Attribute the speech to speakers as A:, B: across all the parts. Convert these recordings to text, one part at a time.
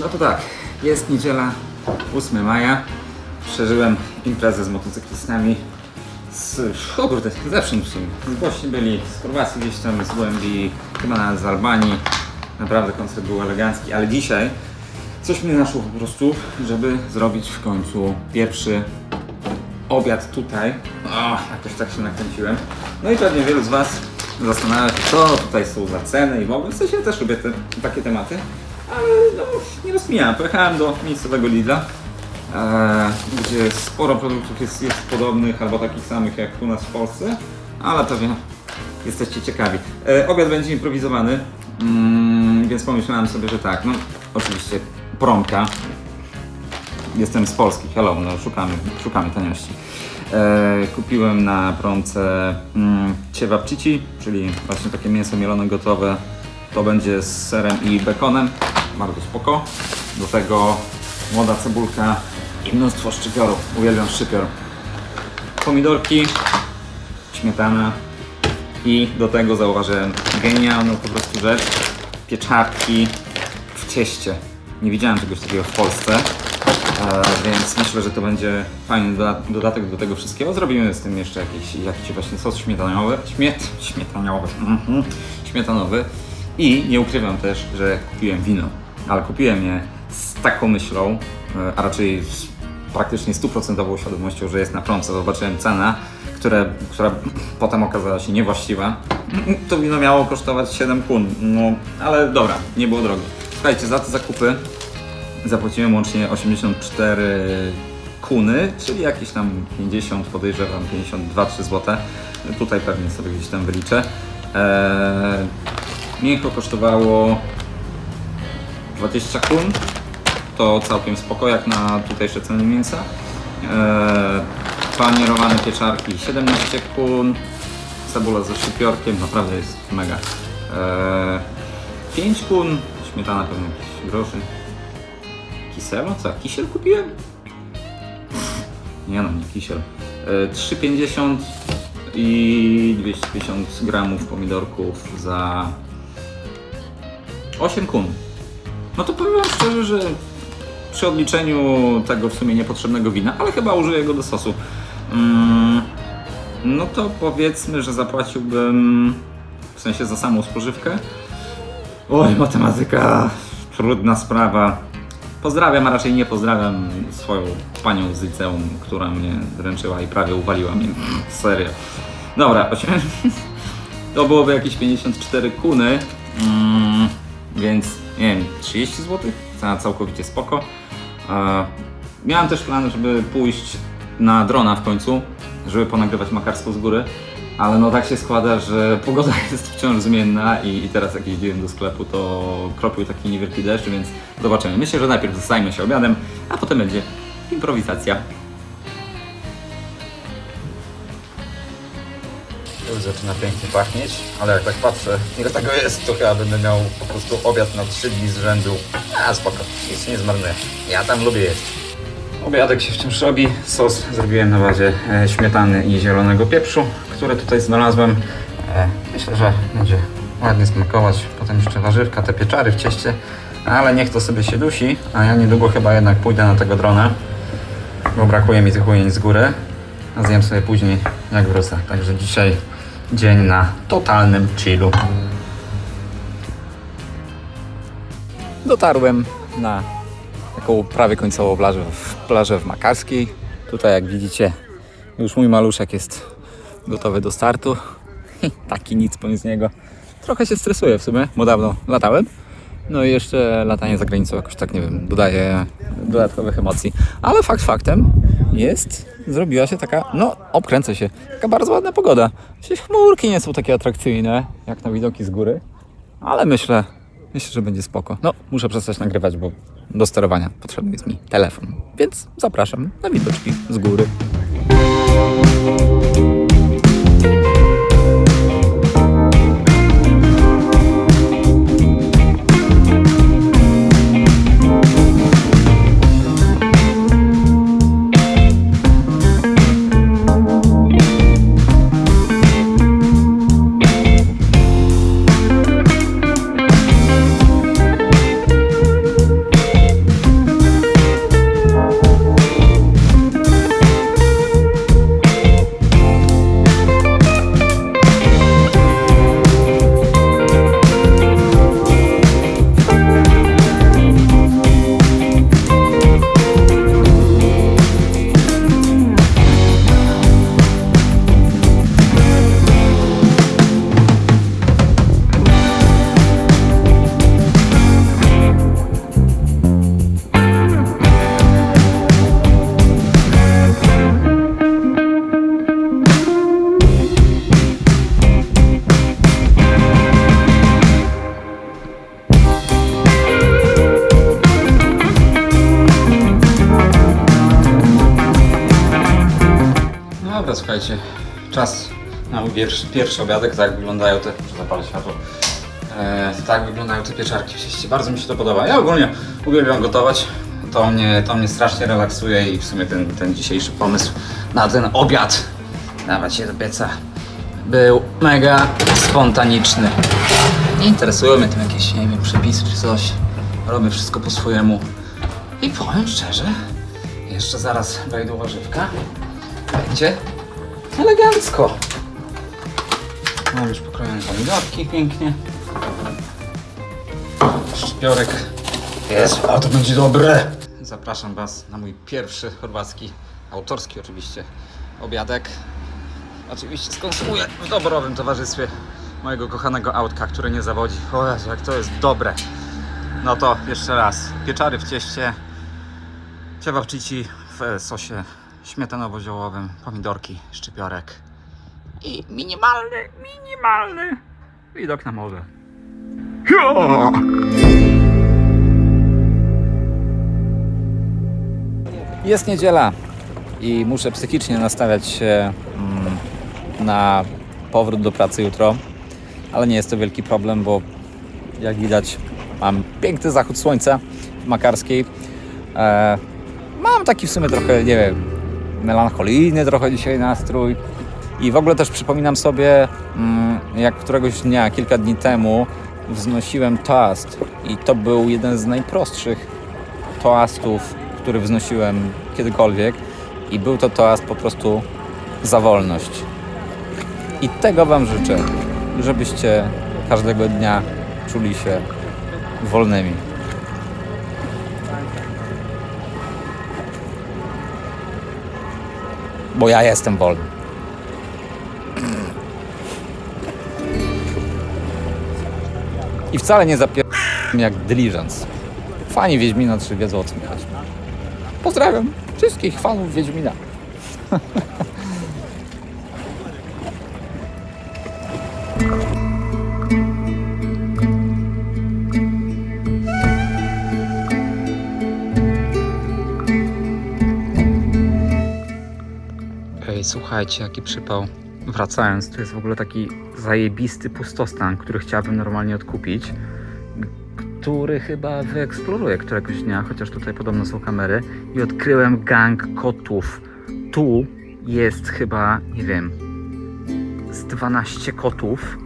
A: No to tak, jest niedziela 8 maja. Przeżyłem imprezę z motocyklistami z, o kurde, sumie. Z Bośni byli, z Chorwacji gdzieś tam, z Głębi, chyba nawet z Albanii. Naprawdę koncert był elegancki, ale dzisiaj coś mnie naszło po prostu, żeby zrobić w końcu pierwszy obiad tutaj. O, jakoś tak się nakręciłem. No i pewnie wielu z Was zastanawia się, co tutaj są za ceny i w ogóle. W sensie też lubię te, takie tematy, ale no, nie rozkminiałem. Pojechałem do miejscowego Lidla, e, gdzie sporo produktów jest, jest podobnych albo takich samych jak u nas w Polsce, ale pewnie jesteście ciekawi. E, obiad będzie improwizowany, mm, więc pomyślałem sobie, że tak, no oczywiście promka, Jestem z Polski, hello, no szukamy, szukamy taniości. E, kupiłem na promce mm, ciewapcici, czyli właśnie takie mięso mielone gotowe. To będzie z serem i bekonem, bardzo spoko. Do tego młoda cebulka i mnóstwo szczypiorów. Uwielbiam szczypior. Pomidorki, śmietana i do tego zauważyłem genialną po prostu rzecz. Pieczarki w cieście. Nie widziałem czegoś takiego w Polsce. E, więc myślę, że to będzie fajny doda- dodatek do tego wszystkiego. Zrobimy z tym jeszcze jakiś, jakiś właśnie sos śmietanowy. Śmiet, śmietanowy. mhm, Śmietanowy. I nie ukrywam też, że kupiłem wino. Ale kupiłem je z taką myślą, e, a raczej z praktycznie stuprocentową świadomością, że jest na promce. Zobaczyłem cenę, które, która potem okazała się niewłaściwa. To wino miało kosztować 7 kun. No, ale dobra, nie było drogie. Słuchajcie, za te zakupy Zapłaciłem łącznie 84 kuny, czyli jakieś tam 50, podejrzewam 52-3 zł. Tutaj pewnie sobie gdzieś tam wyliczę. Eee, mięcho kosztowało 20 kun. To całkiem spoko jak na tutejsze ceny mięsa. Eee, panierowane pieczarki 17 kun. Cebula ze szczypiorkiem, naprawdę jest mega. Eee, 5 kun, śmietana pewnie jakieś groszy. Kiselo? Co? Kisiel kupiłem? Nie no, nie kisiel. E, 3,50 i 250 gramów pomidorków za 8 kun. No to powiem szczerze, że przy odliczeniu tego w sumie niepotrzebnego wina, ale chyba użyję go do sosu. Mm, no to powiedzmy, że zapłaciłbym w sensie za samą spożywkę. Oj, matematyka, trudna sprawa. Pozdrawiam, a raczej nie pozdrawiam swoją panią z liceum, która mnie dręczyła i prawie uwaliła mnie. Serio. Dobra, to byłoby jakieś 54 kuny, mm, więc nie wiem, 30 zł? Cena całkowicie spoko. E, miałem też plan, żeby pójść na drona w końcu, żeby ponagrywać makarstwo z góry. Ale no tak się składa, że pogoda jest wciąż zmienna i, i teraz jak jeździłem do sklepu, to kropił taki niewielki deszcz, więc zobaczymy. Myślę, że najpierw zostajmy się obiadem, a potem będzie improwizacja. Już zaczyna pięknie pachnieć, ale jak tak patrzę, ile tego jest, to chyba będę miał po prostu obiad na 3 dni z rzędu. A spoko, nic nie zmarnuję. Ja tam lubię jeść. Obiadek się wciąż robi. Sos zrobiłem na bazie e, śmietany i zielonego pieprzu, które tutaj znalazłem. E, myślę, że będzie ładnie smakować. Potem jeszcze warzywka, te pieczary w cieście. Ale niech to sobie się dusi, a ja niedługo chyba jednak pójdę na tego drona, bo brakuje mi tych ujęć z góry. A zjem sobie później jak wrócę. Także dzisiaj dzień na totalnym chillu. Dotarłem na taką prawie końcową plażę w, plażę w Makarskiej. Tutaj jak widzicie już mój maluszek jest gotowy do startu. Taki nic pomimo niego. Trochę się stresuję w sumie, bo dawno latałem. No i jeszcze latanie za granicą jakoś tak, nie wiem, dodaje dodatkowych emocji. Ale fakt faktem jest, zrobiła się taka, no obkręcę się, taka bardzo ładna pogoda. Przecież chmurki nie są takie atrakcyjne, jak na widoki z góry. Ale myślę, myślę, że będzie spoko. No, muszę przestać nagrywać, bo do sterowania potrzebny jest mi telefon. Więc zapraszam na widoczki z góry. Dobra, słuchajcie, czas na pierwszy, pierwszy obiadek, tak wyglądają te, zapalić światło, e, tak wyglądają te pieczarki w bardzo mi się to podoba. Ja ogólnie uwielbiam gotować, to mnie, to mnie strasznie relaksuje i w sumie ten, ten dzisiejszy pomysł na ten obiad, dawać się do pieca, był mega spontaniczny. Nie interesują mnie tam jakieś, nie wiem, przepisy czy coś, robię wszystko po swojemu. I powiem szczerze, jeszcze zaraz wejdą warzywka, będzie elegancko. Mam już pokrojone pomidorki pięknie. Szpiorek jest, a to będzie dobre. Zapraszam Was na mój pierwszy chorwacki, autorski oczywiście, obiadek. Oczywiście skonsumuję w doborowym towarzystwie mojego kochanego autka, które nie zawodzi. O Jezu, jak to jest dobre. No to jeszcze raz, pieczary w cieście, Ciewawczyci w sosie śmietanowo-ziołowym, pomidorki, szczypiorek i minimalny, minimalny widok na morze. Jest niedziela i muszę psychicznie nastawiać się mm, na powrót do pracy jutro, ale nie jest to wielki problem, bo jak widać mam piękny zachód słońca w Makarskiej. E, Mam taki w sumie trochę, nie wiem, melancholijny trochę dzisiaj nastrój. I w ogóle też przypominam sobie, mm, jak któregoś dnia, kilka dni temu, wznosiłem toast. I to był jeden z najprostszych toastów, który wznosiłem kiedykolwiek. I był to toast po prostu za wolność. I tego Wam życzę, żebyście każdego dnia czuli się wolnymi. Bo ja jestem wolny. I wcale nie zapieram jak Diligence. Fani Wiedźmina 3 wiedzą o czym chodzi. Pozdrawiam wszystkich fanów Wiedźmina. Ej, słuchajcie, jaki przypał. Wracając, to jest w ogóle taki zajebisty pustostan, który chciałbym normalnie odkupić, który chyba wyeksploruję któregoś dnia, chociaż tutaj podobno są kamery i odkryłem gang kotów. Tu jest chyba, nie wiem, z 12 kotów.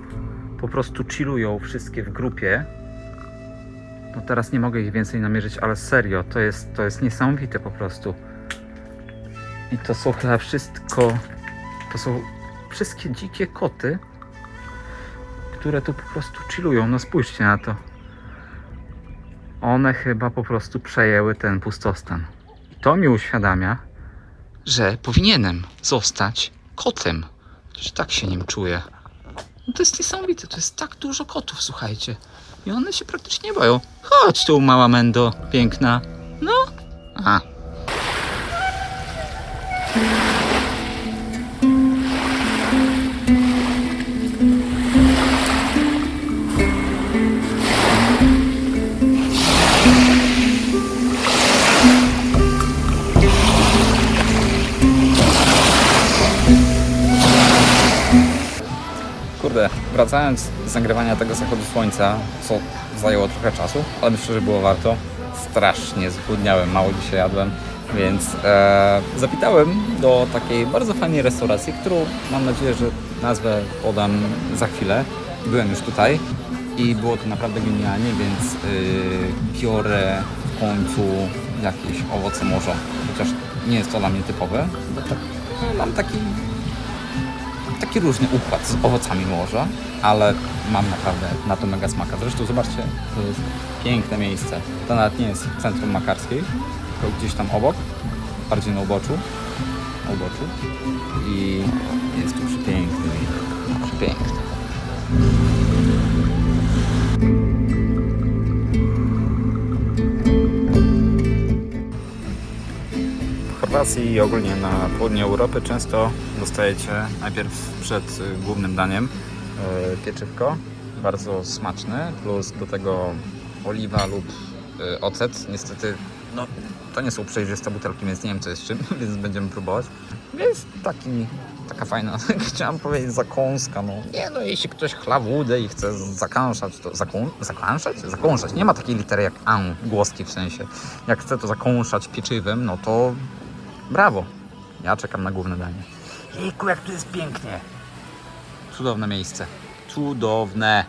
A: Po prostu chillują wszystkie w grupie. No teraz nie mogę ich więcej namierzyć, ale serio, to jest, to jest niesamowite po prostu. I to są chyba wszystko. To są wszystkie dzikie koty, które tu po prostu chillują. No spójrzcie na to. One chyba po prostu przejęły ten pustostan. I to mi uświadamia, że powinienem zostać kotem. Przecież tak się nim czuję. No to jest niesamowite, to jest tak dużo kotów, słuchajcie. I one się praktycznie nie boją. Chodź tu, mała Mendo, piękna. No. A, Kurde, wracając z nagrywania tego zachodu słońca, co zajęło trochę czasu, ale myślę, że było warto. Strasznie zgłodniałem, mało dzisiaj jadłem, więc e, zapytałem do takiej bardzo fajnej restauracji, którą mam nadzieję, że nazwę podam za chwilę. Byłem już tutaj i było to naprawdę genialnie, więc yy, biorę w końcu jakieś owoce morza, chociaż nie jest to dla mnie typowe, bo tak, no, mam taki taki różny układ z owocami morza, ale mam naprawdę na to mega smaka. Zresztą zobaczcie, to jest piękne miejsce. To nawet nie jest centrum makarskiej, tylko gdzieś tam obok, bardziej na uboczu. Na uboczu. I jest tu przepiękny widok. Przepiękny. Chorwacji i ogólnie na południu Europy często dostajecie najpierw przed y, głównym daniem y, pieczywko, bardzo smaczne, plus do tego oliwa lub y, ocet. Niestety no, to nie są przejrzyste butelki, więc nie wiem co jest czym, więc będziemy próbować. Jest taki, taka fajna, chciałam powiedzieć zakąska, no. Nie no, jeśli ktoś chla wódę i chce zakąszać, to zaką, zakąszać? Zakąszać. Nie ma takiej litery jak an, głoski w sensie. Jak chce to zakąszać pieczywem, no to brawo. Ja czekam na główne danie. Jejku, jak tu jest pięknie. Cudowne miejsce. Cudowne.